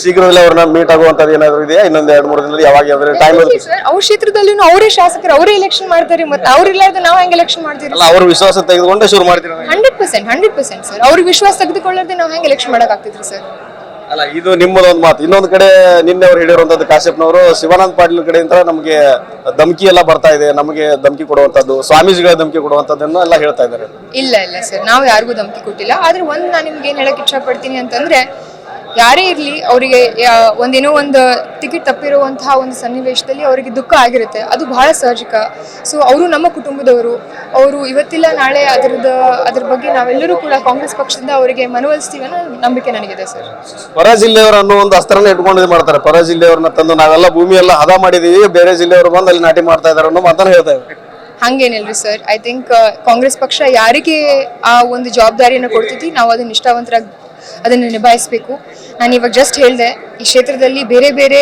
ಶೀಘ್ರದಲ್ಲೇ ಅವ್ರನ್ನ ಮೀಟ್ ಆಗುವಂತದ್ದು ಏನಾದ್ರು ಇದೆಯಾ? ಇನ್ನೊಂದ್ ಎರಡ್ ಮೂರು ದಿನದಲ್ಲಿ ಯಾವಾಗ ಅಂದ್ರೆ ಟೈಮ್ ಸರ್ ಅವ್ರ ಕ್ಷೇತ್ರದಲ್ಲಿ ಅವರೇ ಶಾಸಕರು ಅವರೇ ಎಲೆಕ್ಷನ್ ಮಾಡ್ತಾರೆ ಮತ್ತೆ ಅವ್ರು ಇರ್ಲಾರ್ದ ನಾವು ಹೆಂಗ್ ಎಲೆಕ್ಷನ್ ಮಾಡ್ತೀರಿ? ಅಲ್ಲ ಅವ್ರ ವಿಶ್ವಾಸ ತೆಗೆದುಕೊಂಡೆ ಶುರು ಮಾಡ್ತೀರ hundred percent hundred percent sir. ಅವ್ರಿಗೆ ವಿಶ್ವಾಸ ತೆಗೆದುಕೊಳ್ಳದೆ ನಾವು ಹೆಂಗ್ ಎಲೆಕ್ಷನ್ ಮಾಡಕ್ ಆಗ್ತಿದ್ರಿ ಸರ್? ಅಲ್ಲ ಇದು ನಿಮ್ಮದೊಂದು ಮಾತು. ಇನ್ನೊಂದು ಕಡೆ ನಿನ್ನೆ ಅವ್ರು ಹೇಳಿರುವಂತದ್ದು ಕಾಶ್ಯಪ್ನವರು ಶಿವಾನಂದ ಪಾಟೀಲ್ ಕಡೆಯಿಂದ ನಮಗೆ ಧಮಕಿ ಎಲ್ಲ ಬರ್ತಾ ಇದೆ. ನಮಗೆ ಧಮಕಿ ಕೊಡುವಂತದ್ದು ಸ್ವಾಮೀಜಿಗಳ ಧಮಕಿ ಕೊಡುವಂತದ್ದನ್ನು ಎಲ್ಲ ಹೇಳ್ತಾ ಇದ್ದಾರೆ. ಇಲ್ಲ ಇಲ್ಲ ಸರ್. ನಾವು ಯಾರಿಗೂ ಧಮಕಿ ಕೊಟ್ಟಿಲ್ಲ. ಆದ್ರೆ ಒಂದ್ ನಾನು ನಿಮ್ಗೆ ಏನ್ ಹೇಳಕ್ ಇಷ್ಟಪಡ್ತೀನಿ ಅಂತಂದ್ರೆ ಯಾರೇ ಇರಲಿ ಅವರಿಗೆ ಒಂದೇನೋ ಒಂದು ಟಿಕೆಟ್ ತಪ್ಪಿರುವಂತಹ ಒಂದು ಸನ್ನಿವೇಶದಲ್ಲಿ ಅವರಿಗೆ ದುಃಖ ಆಗಿರುತ್ತೆ. ಅದು ಬಹಳ ಸಹಜಕ ಸೊ ಅವರು ನಮ್ಮ ಕುಟುಂಬದವರು. ಅವರು ಇವತ್ತಿಲ್ಲ ನಾಳೆ ಅದರದ ಅದ್ರ ಬಗ್ಗೆ ನಾವೆಲ್ಲರೂ ಕೂಡ ಕಾಂಗ್ರೆಸ್ ಪಕ್ಷದಿಂದ ಅವರಿಗೆ ಮನವೊಲಿಸ್ತೀವಿ ಅನ್ನೋ ನಂಬಿಕೆ ನನಗಿದೆ ಸರ್. ಹೊರ ಜಿಲ್ಲೆಯವರು ಅನ್ನೋ ಒಂದು ಅಸ್ತ್ರನ ಇಟ್ಕೊಂಡು ಮಾಡ್ತಾರೆ. ಹೊರ ಜಿಲ್ಲೆಯವ್ರನ್ನ ತಂದು ನಾವೆಲ್ಲ ಭೂಮಿ ಎಲ್ಲ ಹದ ಮಾಡಿದೀವಿ. ಬೇರೆ ಜಿಲ್ಲೆಯವರು ಬಂದು ಅಲ್ಲಿ ನಾಟಿ ಮಾಡ್ತಾ ಇದ್ದಾರೆ ಅನ್ನೋ ಮಾತನ್ನ ಹೇಳ್ತಾ ಇದ್ದಾರೆ. ಹಂಗೇನಿಲ್ರಿ ಸರ್. ಐ ಥಿಂಕ್ ಕಾಂಗ್ರೆಸ್ ಪಕ್ಷ ಯಾರಿಗೆ ಆ ಒಂದು ಜವಾಬ್ದಾರಿಯನ್ನು ಕೊಡ್ತೈತಿ ನಾವು ಅದನ್ನ ನಿಷ್ಠಾವಂತರಾಗಿ ಅದನ್ನು ನಿಭಾಯಿಸಬೇಕು. ನಾನು ಇವಾಗ ಜಸ್ಟ್ ಹೇಳಿದೆ, ಈ ಕ್ಷೇತ್ರದಲ್ಲಿ ಬೇರೆ ಬೇರೆ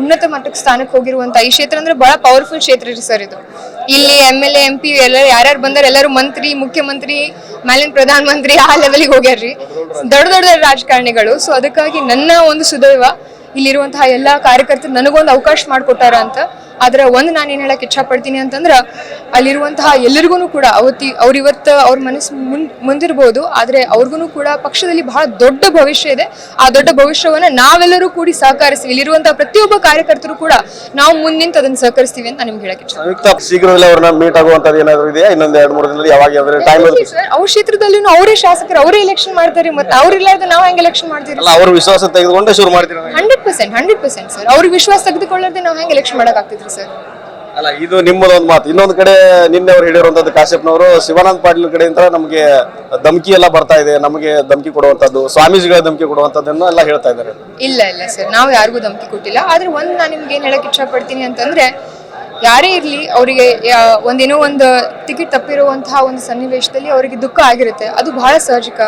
ಉನ್ನತ ಮಟ್ಟಕ್ಕೆ ಸ್ಥಾನಕ್ಕೆ ಹೋಗಿರುವಂತ ಈ ಕ್ಷೇತ್ರ ಅಂದ್ರೆ ಬಹಳ ಪವರ್ಫುಲ್ ಕ್ಷೇತ್ರ ರೀ ಸರ್ ಇದು. ಇಲ್ಲಿ M L A M P ಎಲ್ಲ ಯಾರ್ಯಾರು ಬಂದಾರ, ಎಲ್ಲರೂ ಮಂತ್ರಿ, ಮುಖ್ಯಮಂತ್ರಿ ಮ್ಯಾಲಿನ ಪ್ರಧಾನ ಮಂತ್ರಿ ಆ ಲೆವೆಲ್ಗೆ ಹೋಗ್ಯಾರ್ರಿ. ದೊಡ್ಡ ದೊಡ್ಡ ರಾಜಕಾರಣಿಗಳು ಸೊ ಅದಕ್ಕಾಗಿ ನನ್ನ ಒಂದು ಸುದೈವ ಇಲ್ಲಿರುವಂತಹ ಎಲ್ಲಾ ಕಾರ್ಯಕರ್ತರು ನನಗೊಂದು ಅವಕಾಶ ಮಾಡಿಕೊಟ್ಟಾರ ಅಂತ ಆದ್ರೆ ಒಂದು ನಾನು ಏನ್ ಹೇಳಕ್ ಇಚ್ಛಪಡ್ತೀನಿ ಅಂತಂದ್ರ ಅಲ್ಲಿರುವಂತಹ ಎಲ್ಲರಿಗೂ ಕೂಡ ಅವತ್ತಿ ಅವ್ರ ಇವತ್ತ ಅವ್ರ ಮನಸ್ಸು ಮುನ್ ಮುಂದಿರ್ಬೋದು ಆದ್ರೆ ಅವ್ರಿಗೂ ಕೂಡ ಪಕ್ಷದಲ್ಲಿ ಬಹಳ ದೊಡ್ಡ ಭವಿಷ್ಯ ಇದೆ. ಆ ದೊಡ್ಡ ಭವಿಷ್ಯವನ್ನ ನಾವೆಲ್ಲರೂ ಕೂಡಿ ಸಹಕರಿಸಿ ಇಲ್ಲಿರುವಂತಹ ಪ್ರತಿಯೊಬ್ಬ ಕಾರ್ಯಕರ್ತರು ಕೂಡ ನಾವು ಮುಂದಿಂತ ಅದನ್ನ ಸಹಕರಿಸ್ತೀವಿ ಅಂತ ನಾನು ನಿಮ್ಗೆ ಹೇಳಕ್ ಇಚ್ಛೆ. ಸಂಯುಕ್ತ ಶೀಘ್ರದಲ್ಲೇ ಅವ್ರನ್ನ ಮೀಟ್ ಆಗುವಂತದ್ದು ಏನಾದ್ರು ಇದೆಯಾ? ಇನ್ನೊಂದ್ ಎರಡ್ ಮೂರು ದಿನದಲ್ಲಿ ಯಾವಾಗ ಅಂದ್ರೆ ಟೈಮ್ ಸರ್ ಅವ್ರ ಕ್ಷೇತ್ರದಲ್ಲಿ ಅವರೇ ಶಾಸಕರು ಅವರೇ ಎಲೆಕ್ಷನ್ ಮಾಡ್ತಾರೆ ಮತ್ತೆ ಅವ್ರಿಲ್ಲಾರ್ದ ನಾವು ಹೆಂಗ್ ಎಲೆಕ್ಷನ್ ಮಾಡ್ತೀರಿ? ಅಲ್ಲ ಅವ್ರ ವಿಶ್ವಾಸ ತೆಗೆದುಕೊಂಡೇ ಶುರು ಮಾಡ್ತೀರಾ hundred percent hundred percent sir. ಅವ್ರಿಗೆ ವಿಶ್ವಾಸ ತೆಗೆದುಕೊಳ್ಳದೆ ನಾವು ಹೆಂಗ್ ಎಲೆಕ್ಷನ್ ಮಾಡಕ್ ಸರ್. ಅಲ್ಲ ಇದು ನಿಮ್ಮದೊಂದು ಮಾತು. ಇನ್ನೊಂದು ಕಡೆ ನಿನ್ನೆ ಅವ್ರು ಹೇಳಿರುವಂತದ್ದು ಕಾಶ್ಯಪ್ನವರು ಶಿವಾನಂದ ಪಾಟೀಲ್ ಕಡೆಯಿಂದ ನಮಗೆ ಧಮಕಿ ಎಲ್ಲ ಬರ್ತಾ ಇದೆ ನಮಗೆ ಧಮಕಿ ಕೊಡುವಂತದ್ದು ಸ್ವಾಮೀಜಿಗಳ ಧಮಕಿ ಕೊಡುವಂತದ್ದನ್ನು ಎಲ್ಲ ಹೇಳ್ತಾ ಇದ್ದಾರೆ. ಇಲ್ಲ ಇಲ್ಲ ಸರ್. ನಾವು ಯಾರಿಗೂ ಧಮಕಿ ಕೊಟ್ಟಿಲ್ಲ. ಆದ್ರೆ ಒಂದ್ ನಾನು ನಿಮ್ಗೆ ಏನ್ ಹೇಳಕ್ ಇಷ್ಟಪಡ್ತೀನಿ ಅಂತಂದ್ರೆ ಯಾರೇ ಇರಲಿ ಅವರಿಗೆ ಒಂದೇನೋ ಒಂದು ಟಿಕೆಟ್ ತಪ್ಪಿರುವಂತಹ ಒಂದು ಸನ್ನಿವೇಶದಲ್ಲಿ ಅವರಿಗೆ ದುಃಖ ಆಗಿರುತ್ತೆ. ಅದು ಬಹಳ ಸಹಜಿಕ.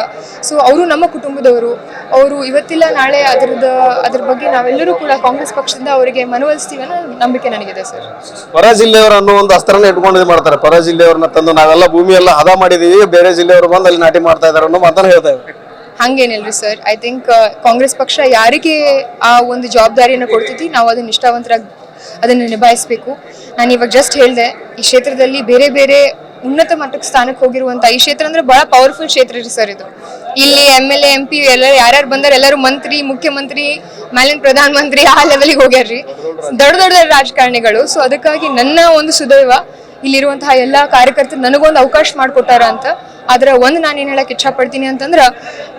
ಸೊ ಅವರು ನಮ್ಮ ಕುಟುಂಬದವರು. ಅವರು ಇವತ್ತಿಲ್ಲ ನಾಳೆ ಅದರದ ಅದ್ರ ಬಗ್ಗೆ ನಾವೆಲ್ಲರೂ ಕೂಡ ಕಾಂಗ್ರೆಸ್ ಪಕ್ಷದಿಂದ ಅವರಿಗೆ ಮನವೊಲಿಸ್ತೀವಿ ಅನ್ನೋ ನಂಬಿಕೆ ನನಗಿದೆ ಸರ್. ಹೊರ ಜಿಲ್ಲೆಯವರು ಅನ್ನೋ ಒಂದು ಅಸ್ತ್ರನ ಇಟ್ಕೊಂಡು ಇದು ಮಾಡ್ತಾರೆ. ಪರ ಜಿಲ್ಲೆಯವ್ರನ್ನ ತಂದು ನಾವೆಲ್ಲ ಭೂಮಿ ಎಲ್ಲ ಹದ ಮಾಡಿದೀವಿ ಬೇರೆ ಜಿಲ್ಲೆಯವರು ಬಂದು ಅಲ್ಲಿ ನಾಟಿ ಮಾಡ್ತಾ ಇದಾರೆ ಅನ್ನೋ ಮಾತನ್ನ ಹೇಳ್ತಾ ಇದ್ದಾರೆ. ಹಂಗೇನಿಲ್ರಿ ಸರ್. ಐ ಥಿಂಕ್ ಕಾಂಗ್ರೆಸ್ ಪಕ್ಷ ಯಾರಿಗೆ ಆ ಒಂದು ಜವಾಬ್ದಾರಿಯನ್ನು ಕೊಡ್ತೈತಿ ನಾವು ಅದನ್ನ ನಿಷ್ಠಾವಂತರಾಗಿ ಅದನ್ನು ನಿಭಾಯಿಸಬೇಕು. ನಾನು ಇವಾಗ ಜಸ್ಟ್ ಹೇಳಿದೆ, ಈ ಕ್ಷೇತ್ರದಲ್ಲಿ ಬೇರೆ ಬೇರೆ ಉನ್ನತ ಮಟ್ಟಕ್ಕೆ ಸ್ಥಾನಕ್ಕೆ ಹೋಗಿರುವಂತ ಈ ಕ್ಷೇತ್ರ ಅಂದ್ರೆ ಬಹಳ ಪವರ್ಫುಲ್ ಕ್ಷೇತ್ರ ರೀ ಸರ್ ಇದು. ಇಲ್ಲಿ M L A M P ಎಲ್ಲ ಯಾರ್ಯಾರು ಬಂದಾರ, ಎಲ್ಲರೂ ಮಂತ್ರಿ, ಮುಖ್ಯಮಂತ್ರಿ ಮ್ಯಾಲಿನ ಪ್ರಧಾನ ಮಂತ್ರಿ ಆ ಲೆವೆಲ್ಗೆ ಹೋಗ್ಯಾರ್ರಿ ದೊಡ್ಡ ದೊಡ್ಡ ರಾಜಕಾರಣಿಗಳು. ಸೊ ಅದಕ್ಕಾಗಿ ನನ್ನ ಒಂದು ಸುದೈವ ಇಲ್ಲಿರುವಂತಹ ಎಲ್ಲ ಕಾರ್ಯಕರ್ತರು ನನಗೊಂದು ಅವಕಾಶ ಮಾಡಿಕೊಟ್ಟಾರ ಅಂತ. ಆದ್ರೆ ಒಂದು ನಾನು ಏನು ಹೇಳಕ್ಕೆ ಇಚ್ಛಪಡ್ತೀನಿ ಅಂತಂದ್ರ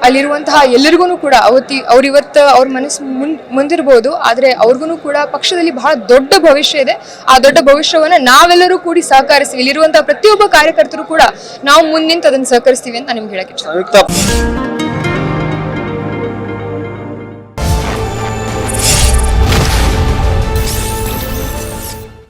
ಅಲ್ಲಿರುವಂತಹ ಎಲ್ಲರಿಗೂ ಕೂಡ ಅವತ್ತಿ ಅವರಿವತ್ತು ಅವ್ರ ಮನಸ್ಸು ಮುನ್ ಮುಂದಿರ್ಬೋದು, ಆದರೆ ಅವ್ರಿಗೂ ಕೂಡ ಪಕ್ಷದಲ್ಲಿ ಬಹಳ ದೊಡ್ಡ ಭವಿಷ್ಯ ಇದೆ. ಆ ದೊಡ್ಡ ಭವಿಷ್ಯವನ್ನ ನಾವೆಲ್ಲರೂ ಕೂಡಿ ಸಹಕರಿಸಿ, ಇಲ್ಲಿರುವಂತಹ ಪ್ರತಿಯೊಬ್ಬ ಕಾರ್ಯಕರ್ತರು ಕೂಡ ನಾವು ಮುಂದಿಂತ ಅದನ್ನು ಸಹಕರಿಸ್ತೀವಿ ಅಂತ ನಾನು ನಿಮ್ಗೆ ಹೇಳಕ್ಕೆ ಇಷ್ಟ